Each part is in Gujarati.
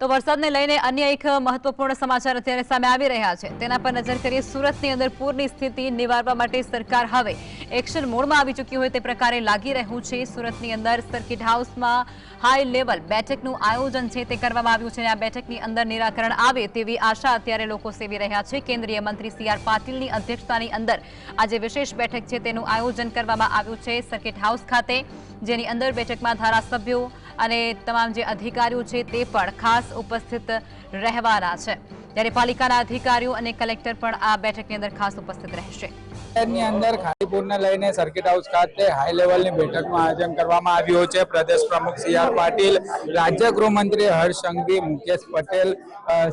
તો વરસાદને લઈને અન્ય એક મહત્વપૂર્ણ સમાચાર અત્યારે સામે આવી રહ્યા છે. તેના પર નજર કરીએ, સુરતની અંદર પૂરની સ્થિતિ નિવારવા માટે સરકાર હવે એક્શન મોડમાં આવી ચૂકી હોય તે પ્રકારે લાગી રહ્યું છે. સુરતની અંદર સર્કિટ હાઉસમાં હાઈ લેવલ બેઠકનું આયોજન છે તે કરવામાં આવ્યું છે અને આ બેઠકની અંદર નિરાકરણ આવે તેવી આશા અત્યારે લોકો સેવી રહ્યા છે. કેન્દ્રીય મંત્રી સી આર પાટીલની અધ્યક્ષતાની અંદર આજે વિશેષ બેઠક છે. તેનું આયોજન કરવામાં આવ્યું છે. સર્કિટ હાઉસ ખાતે, જેની અંદર બેઠકમાં ધારાસભ્યો અને તમામ જે અધિકારીઓ છે તે પણ ખાસ ઉપસ્થિત રહેવાના છે. ત્યારે પાલિકાના અધિકારીઓ અને કલેક્ટર પણ આ બેઠકની અંદર ખાસ ઉપસ્થિત રહેશે. શહેરની અંદર ખાલીપુરને લઈને સર્કિટ હાઉસ ખાતે હાઈ લેવલની બેઠકનું આયોજન કરવામાં આવ્યું છે. પ્રદેશ પ્રમુખ સી આર પાટીલ, રાજ્ય ગૃહમંત્રી હર્ષ સંઘવી, મુકેશ પટેલ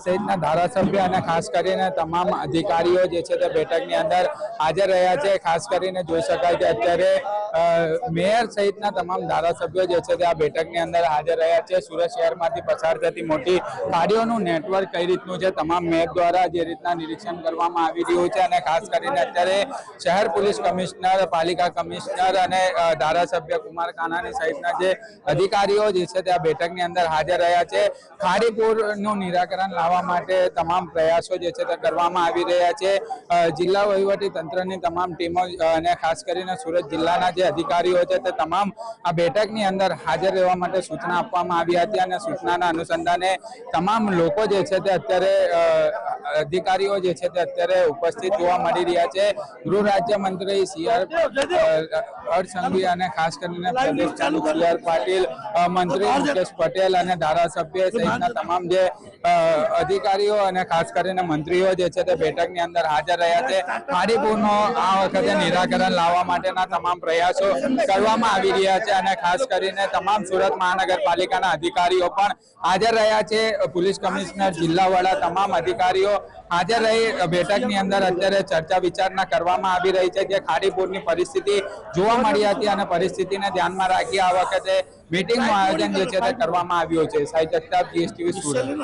સહિતના ધારાસભ્ય અને ખાસ કરીને તમામ અધિકારીઓ જે છે તે બેઠકની અંદર હાજર રહ્યા છે. ખાસ કરીને જોઈ શકાય કે અત્યારે મેયર સહિતના તમામ ધારાસભ્યો જે છે તે આ બેઠકની અંદર હાજર રહ્યા છે. સુરત શહેરમાંથી પસાર થતી મોટી ગાડીઓનું નેટવર્ક કઈ રીતનું છે? તમામ મેપ દ્વારા જે રીતના નિરીક્ષણ કરવામાં આવી રહ્યું છે અને ખાસ કરીને અત્યારે શહેર પોલીસ કમિશનર, પાલિકા કમિશનર અને ધારાસભ્ય કુમાર કાનાની સહિતના જે અધિકારીઓ જે છે તે આ બેઠકની અંદર હાજર રહ્યા છે. ખાડીપુરનું નિરાકરણ લાવવા માટે તમામ પ્રયાસો જે છે તે કરવામાં આવી રહ્યા છે. જિલ્લા વહીવટી તંત્રની તમામ ટીમો અને ખાસ કરીને સુરત જિલ્લાના જે અધિકારીઓ છે તે તમામ આ બેઠકની અંદર હાજર રહેવા માટે સૂચના આપવામાં આવી હતી અને સૂચનાના અનુસંધાને તમામ લોકો જે છે તે અત્યારે અધિકારીઓ જે છે તે અત્યારે ઉપસ્થિત જોવા મળી રહ્યા છે. ગૃહ રાજ્યમંત્રી સી આર હર્ષ અને ખાસ કરીને પ્રદેશ પાટીલ મંત્રી મુકેશ પટેલ અને ધારાસભ્ય સહિતના તમામ જે અધિકારીઓ અને ખાસ કરીને મંત્રીઓ જે છે તે બેઠકની અંદર હાજર રહ્યા છે. ખાડીપુરનો આ વખતે નિરાકરણ લાવવા માટેના તમામ પ્રયાસો કરવામાં આવી રહ્યા છે અને ખાસ કરીને તમામ સુરત મહાનગરપાલિકાના અધિકારીઓ પણ હાજર રહ્યા છે. પોલીસ કમિશનર જિલ્લા વડા તમામ અધિકારીઓ હાજર રહી બેઠકની અંદર અત્યારે ચર્ચા વિચારણા કરવામાં આવી રહી છે કે ખાડીપુરની પરિસ્થિતિ જોવા મળી હતી અને પરિસ્થિતિને ધ્યાનમાં રાખી આ વખતે મીટિંગનું આયોજન જે છે તે કરવામાં આવ્યું છે. સાહિત્ય જીએસટીવી સુરત.